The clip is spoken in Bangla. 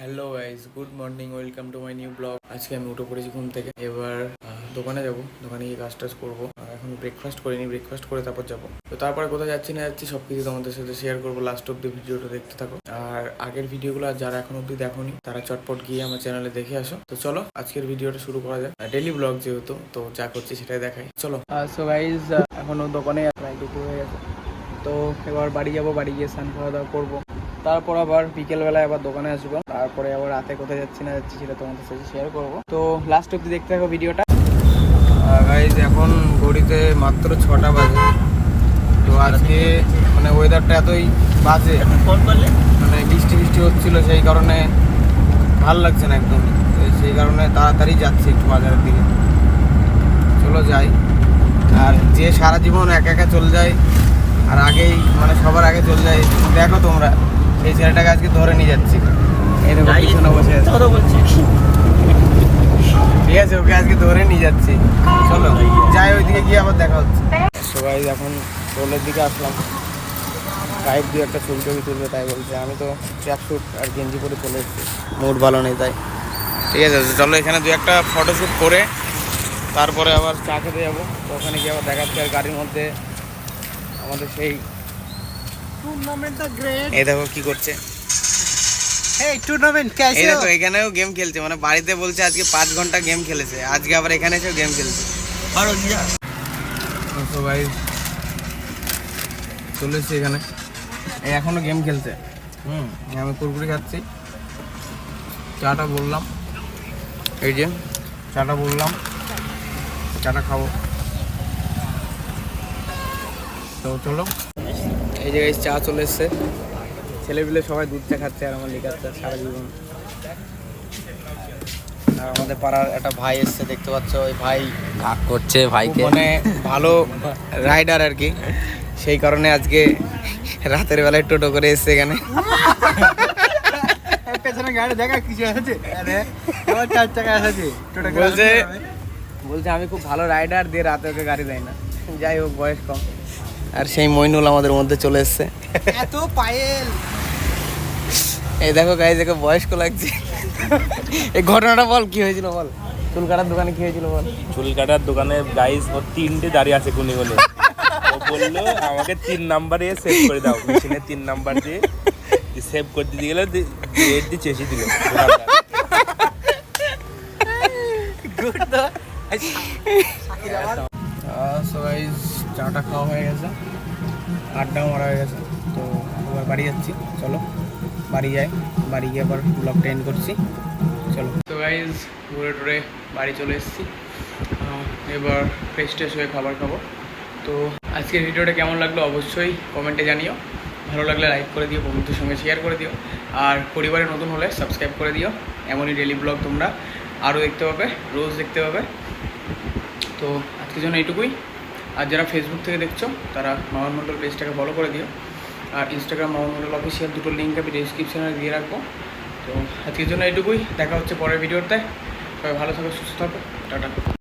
Hello guys good morning welcome to my new blog আজকে আমি উঠে পড়েছি ঘুম থেকে। এবার দোকানে যাব। দোকানে গিয়ে কাজ টাজ করব এখন ব্রেকফাস্ট করিনি ব্রেকফাস্ট করে তারপর যাব। তো তারপরে কোথায় যাচ্ছি না যাচ্ছি সব কিছু তোমাদের সাথে শেয়ার করব। লাস্ট অব্দি ভিডিওটা দেখতে থাকো। আর আগের ভিডিওগুলো যারা এখন অব্দি দেখোনি, তারা চটপট গিয়ে আমার চ্যানেলে দেখে আসো। তো চলো, আজকের ভিডিওটা শুরু করা যাক। ডেলি ব্লগ যেহেতু, তো যা করছি সেটাই দেখাই। চলো। সো গাইজ এখনও দোকানে প্রায় দুপুর হয়ে গেছে। তো এবার বাড়ি যাব, বাড়ি গিয়ে স্নান খাওয়া দাওয়া করব। তারপর আবার বিকেলবেলায় আবার দোকানে আসব। তারপরে আবার রাতে কোথায় যাচ্ছি না যাচ্ছি সেটা তোমাদের সাথে শেয়ার করব। তো লাস্ট অব্দি দেখতে থাকো ভিডিওটা গাইজ এখন ঘড়িতে মাত্র ছটা বাজে। তো আজকে মানে ওয়েদারটা এতই বাজে। মানে বৃষ্টি বৃষ্টি হচ্ছিল সেই কারণে ভালো লাগছে না একদম। তো সেই কারণে তাড়াতাড়ি যাচ্ছি একটু বাজারের দিকে। চলো যাই। আর যে সারা জীবন একা একা চলে যায় আর আগেই মানে সবার আগে চলে যায় দেখো তোমরা। এই ছেলেটাকে আজকে ধরে নিয়ে যাচ্ছি। বসে আছে। ঠিক আছে ওকে আজকে ধরে নিয়ে যাচ্ছি। চলো যাই ওইদিকে গিয়ে আবার দেখা হচ্ছে। সবাই এখন টোলের দিকে আসলাম। গাইড দিয়ে একটা ছবি টবি তুলবে তাই বলছে। আমি তো ট্র্যাক স্যুট আর গেঞ্জি পরে চলে এসেছি। মুড ভালো নেই তাই। ঠিক আছে চলো এখানে দু একটা ফটোশ্যুট করে তারপরে আবার চা খেতে যাব। তো ওখানে গিয়ে আবার দেখাচ্ছি আর গাড়ির মধ্যে আমাদের সেই এই দেখো কি করছে। এই এখানেও গেম খেলছে মানে বাড়িতে বলছে আজকে পাঁচ ঘণ্টা গেম খেলেছে আজকে আবার গেম খেলছে। এখানে। এই গেম খেলছে। হুম আমি কুরকুরি খাচ্ছি। চাটা বললাম। এই যে চাটা বললাম। চাটা খাব। তো চলো। এই জায়গায় চা চলে এসছে। ছেলেপিলে সবাই দুধ চা খাচ্ছে আর আমার লিকার চা সারা জীবন। আর আমাদের পাড়ার একটা ভাই এসছে দেখতে পাচ্ছ ওই ভাই ভাগ করছে ভাইকে। মানে ভালো রাইডার আর কি। সেই কারণে আজকে রাতের বেলায় টোটো করে এসছে এখানে। বলছে বলছে আমি খুব ভালো রাইডার দিয়ে রাতে ওকে গাড়ি দেয় না। যাই হোক বয়স কম। আর সেই মইনুল আমাদের মধ্যে চলে এসছে। এত পায়েল। এই দেখো গাই দেখো বয়স্ক লাগছে। এই ঘটনাটা বল কি হয়েছিল বল? চুল কাটার দোকানে কি হয়েছিল বল? চুল কাটার দোকানে গাইস ও তিনটে দাঁড়িয়ে আছে কোনে কোনে ও বলল আমাকে তিন নাম্বারে সেভ করে দাও। মেশিনে তিন নাম্বার দিয়ে সেভ করে দিতে গেলে ডেট দিয়ে চেষে দিল। গুড তো সো গাইজ চাটা খাওয়া হয়ে গেছে। আড্ডা মারা হয়ে গেছে। তো এবার বাড়ি যাচ্ছি। চলো, বাড়ি যাই। বাড়ি গিয়ে আবার ব্লগটা এন্ড করছি। চলো। তো গাইজ ঘুরে টুরে বাড়ি চলে এসেছি। এবার ফ্রেশ ট্রেশ হয়ে খাবার খাব। তো আজকের ভিডিওটা কেমন লাগল অবশ্যই কমেন্টে জানিও। ভালো লাগলে লাইক করে দিও, বন্ধুদের সঙ্গে শেয়ার করে দিও। আর পরিবারে নতুন হলে সাবস্ক্রাইব করে দিও। এমনই ডেলি ব্লগ তোমরা আরও দেখতে পাবে, রোজ দেখতে পাবে। তো আজকের জন্য এইটুকুই। আর যারা ফেসবুক থেকে দেখছ, তারা মামন মণ্ডল পেজটাকে ফলো করে দিও। আর ইনস্টাগ্রাম মামন মণ্ডল অফিসিয়াল দুটো লিঙ্ক আমি ডিসক্রিপশানে দিয়ে রাখব। তো আজকের জন্য এইটুকুই, দেখা হচ্ছে পরের ভিডিওতে সবাই ভালো থাকো, সুস্থ থাকো। টাটা।